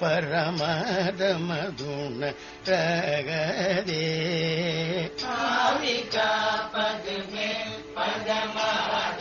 मद पदमा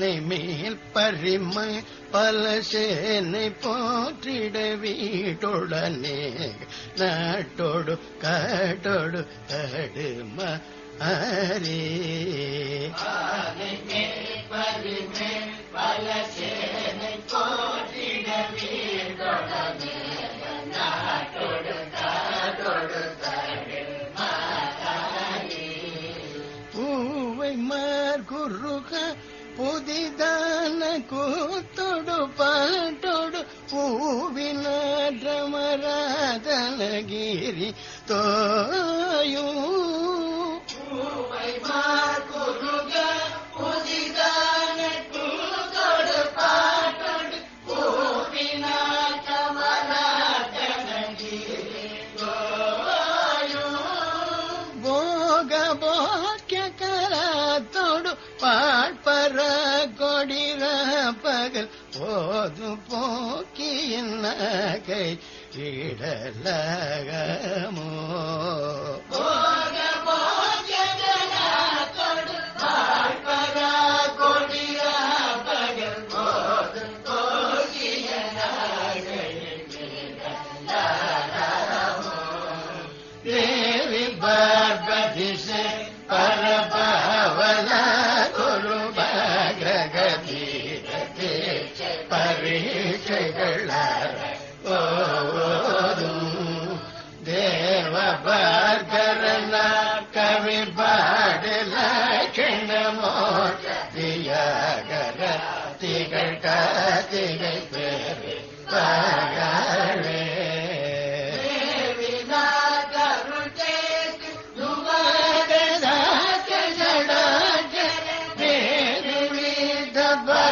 ஏழாம் பாட்டு ஆவிக்கப்பதுமே பதமதல புருடதமிதமென பரமதமதுண ரகதே ஆனை மேல் பரிமை பல சேனை போற்றிட வீட்டுடனே. நாட்டோடு காட்டோடு கடும அரே புதிதான கூத்தொடு பாட்டோடு பூவின ரமராதனகிரி தோயும் கை இடலகமோ திசைகள் போதும் தேவ பார்கரன கவி பாடல கிண்ணமோ தியாகர திகழ் திகை பேரு பாகவே Bye.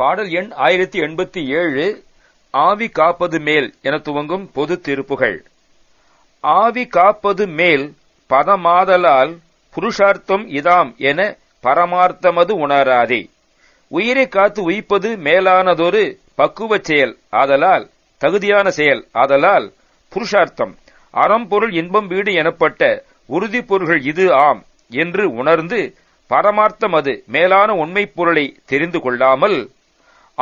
பாடல் எண் ஆயிரத்தி எண்பத்தி ஏழு ஆவி காப்பது மேல் என துவங்கும் பொது திருப்புகள். ஆவி காப்பது மேல் பதமாதலால் புருஷார்த்தம் இதாம் என பரமார்த்தமது உணராதே. உயிரை காத்து உயிப்பது மேலானதொரு பக்குவச் செயல் ஆதலால் தகுதியான செயல் ஆதலால் புருஷார்த்தம். அறம்பொருள் இன்பம் வீடு எனப்பட்ட உறுதி பொருள்கள் இது ஆம் என்று உணர்ந்து பரமார்த்தம் அது மேலான உண்மைப் பொருளை தெரிந்து கொள்ளாமல்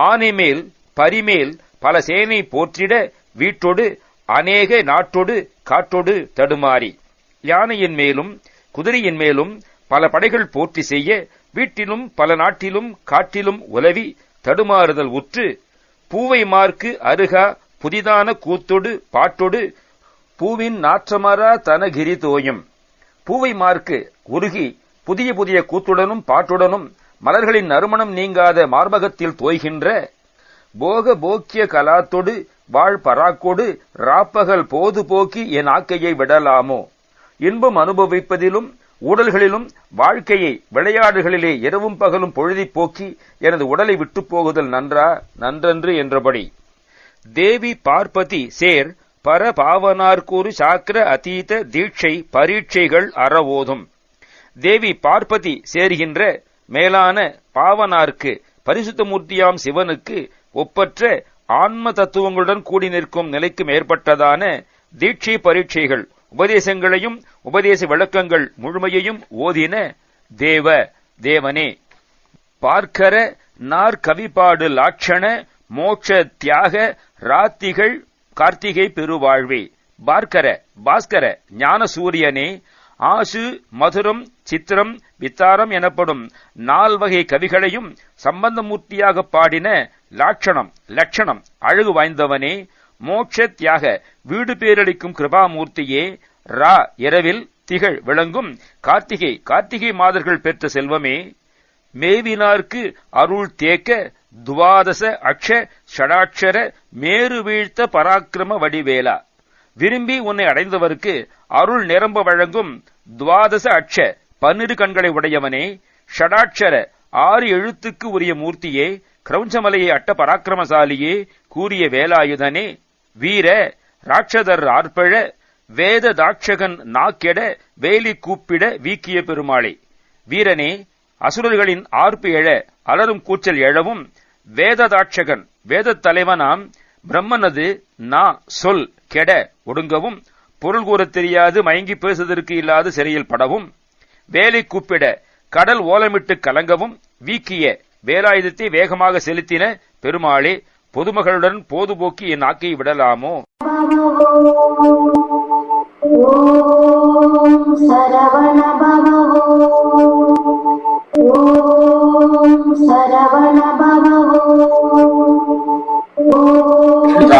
ஆனைமேல் பரிமேல் பல சேனை போற்றிட வீட்டொடு அநேக நாட்டொடு காட்டொடு தடுமாறி. யானையின் மேலும் குதிரையின் மேலும் பல படைகள் போற்றி செய்ய வீட்டிலும் பல நாட்டிலும் காட்டிலும் உலவி தடுமாறுதல் உற்று பூவை மார்க்கு அருகா புதிதான கூத்தொடு பாட்டொடு பூவின் நாற்றமரா தனகிரி தோயும். பூவை மார்க்கு உருகி புதிய புதிய கூத்துடனும் பாட்டுடனும் மலர்களின் நறுமணம் நீங்காத மார்பகத்தில் தோய்கின்ற போக போக்கிய கலாத்தொடு வாழ் பராக்கொடு ராப்பகல் போது போக்கி என் ஆக்கையை விடலாமோ? இன்பம் அனுபவிப்பதிலும் ஊடல்களிலும் வாழ்க்கையை விளையாடுகளிலே இரவும் பகலும் பொழுதிப் போக்கி எனது உடலை விட்டுப் போகுதல் நன்றா? நன்றன்று என்றபடி. தேவி பார்ப்பதி சேர் பரபாவனார்கூறு சாக்கிர அதீத தீட்சை பரீட்சைகள் அறவோதும். தேவி பார்ப்பதி சேர்கின்ற மேலான பாவனார்க்கு பரிசுத்த மூர்த்தியாம் சிவனுக்கு ஒப்பற்ற ஆன்ம தத்துவங்களுடன் கூடி நிற்கும் நிலைக்கு மேற்பட்டதான தீட்சை பரீட்சைகள் உபதேசங்களையும் உபதேச விளக்கங்கள் முழுமையையும் ஓதின தேவ தேவனே. பார்க்கர நார் கவிபாடு லாட்சண மோட்ச தியாக ராத்திகள் கார்த்திகை பெருவாழ்வே. பார்க்கர பாஸ்கர ஞான சூரியனே ஆசு மதுரம் சித்திரம் வித்தாரம் எனப்படும் நால்வகை கவிகளையும் சம்பந்தமூர்த்தியாக பாடின லாட்சணம் லட்சணம் அழகு வாய்ந்தவனே மோட்ச தியாக வீடு பேரளிக்கும் கிருபாமூர்த்தியே ரா இரவில் திகழ் விளங்கும் கார்த்திகை கார்த்திகை மாதர்கள் பெற்ற செல்வமே மேவினார்க்கு அருள் தேக்க துவாதச அக்ஷ ஷடாட்சர மேரு வீழ்த்த பராக்கிரம வடிவேலா. விரும்பி உன்னை அடைந்தவருக்கு அருள் நிரம்ப வழங்கும் துவாதச அட்ச பன்னிரு கண்களை உடையவனே ஷடாட்சர ஆறு எழுத்துக்கு உரிய மூர்த்தியே கிரௌஞ்சமலையை அட்ட பராக்கிரமசாலியே கூறிய வேலாயுதனே வீர ராட்சதர் ஆர்ப்பழ வேத தாட்சகன் நாக்கெட வேலி கூப்பிட வீக்கிய பெருமாளே. வீரனே அசுரர்களின் ஆர்ப்பு எழ அலரும் கூச்சல் எழவும் வேததாட்சகன் வேதத் தலைவனாம் பிரம்மனது நா சொல் கெட ஒடுங்கவும் பொருள் கூறத் தெரியாது மயங்கி பேசுவதற்கு இல்லாத சிறையில் படவும் வேலை கூப்பிட கடல் ஓலமிட்டு கலங்கவும் வீக்கிய வேலாயுதத்தை வேகமாக செலுத்தின பெருமாளே பொதுமகளுடன் போதுபோக்கி என் ஆக்கை விடலாமோ? சரவண